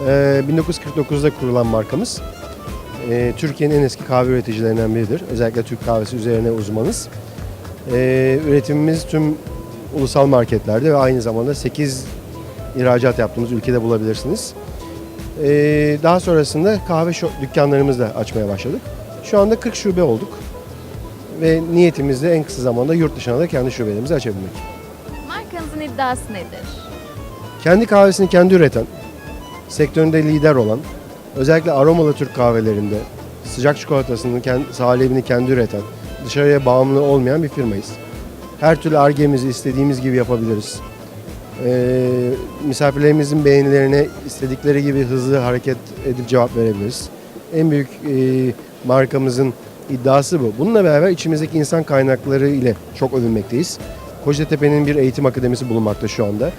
1949'da kurulan markamız. Ee, Türkiye'nin en eski kahve üreticilerinden biridir. Özellikle Türk kahvesi üzerine uzmanız. Ee, üretimimiz tüm ulusal marketlerde ve aynı zamanda 8 ihracat yaptığımız ülkede bulabilirsiniz. Ee, daha sonrasında kahve dükkanlarımızı da açmaya başladık. Şu anda 40 şube olduk. Ve niyetimiz de en kısa zamanda yurt dışına da kendi şubelerimizi açabilmek. Markanızın iddiası nedir? Kendi kahvesini kendi üreten, sektöründe lider olan, özellikle aromalı Türk kahvelerinde sıcak çikolatasını, kendi, salebini kendi üreten, dışarıya bağımlı olmayan bir firmayız. Her türlü argemizi istediğimiz gibi yapabiliriz. Ee, misafirlerimizin beğenilerine istedikleri gibi hızlı hareket edip cevap verebiliriz. En büyük e, markamızın iddiası bu. Bununla beraber içimizdeki insan kaynakları ile çok övünmekteyiz. Kocatepe'nin bir eğitim akademisi bulunmakta şu anda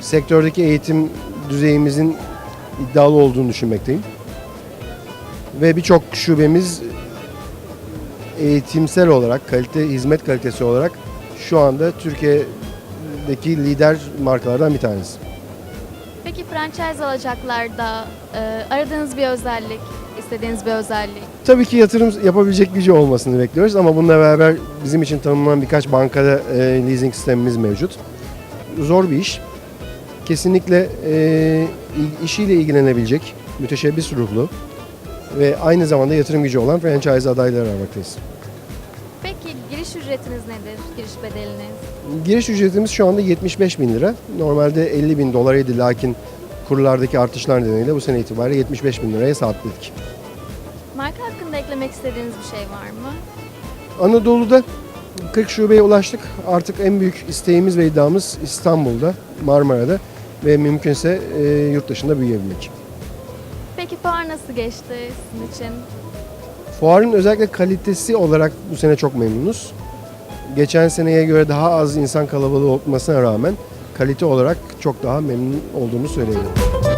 sektördeki eğitim düzeyimizin iddialı olduğunu düşünmekteyim. Ve birçok şubemiz eğitimsel olarak, kalite, hizmet kalitesi olarak şu anda Türkiye'deki lider markalardan bir tanesi. Peki franchise alacaklarda e, aradığınız bir özellik, istediğiniz bir özellik? Tabii ki yatırım yapabilecek gücü olmasını bekliyoruz ama bununla beraber bizim için tanımlanan birkaç bankada e, leasing sistemimiz mevcut. Zor bir iş. Kesinlikle e, işiyle ilgilenebilecek, müteşebbis ruhlu ve aynı zamanda yatırım gücü olan franchise adayları aramaktayız. Peki giriş ücretiniz nedir? Giriş bedeliniz? Giriş ücretimiz şu anda 75 bin lira. Normalde 50 bin dolarıydı lakin kurlardaki artışlar nedeniyle bu sene itibariyle 75 bin liraya sabitledik. Marka hakkında eklemek istediğiniz bir şey var mı? Anadolu'da 40 şubeye ulaştık. Artık en büyük isteğimiz ve iddiamız İstanbul'da, Marmara'da ve mümkünse e, yurt dışında büyüyebilmek. Peki fuar nasıl geçti sizin için? Fuarın özellikle kalitesi olarak bu sene çok memnunuz. Geçen seneye göre daha az insan kalabalığı olmasına rağmen kalite olarak çok daha memnun olduğunu söyleyebilirim.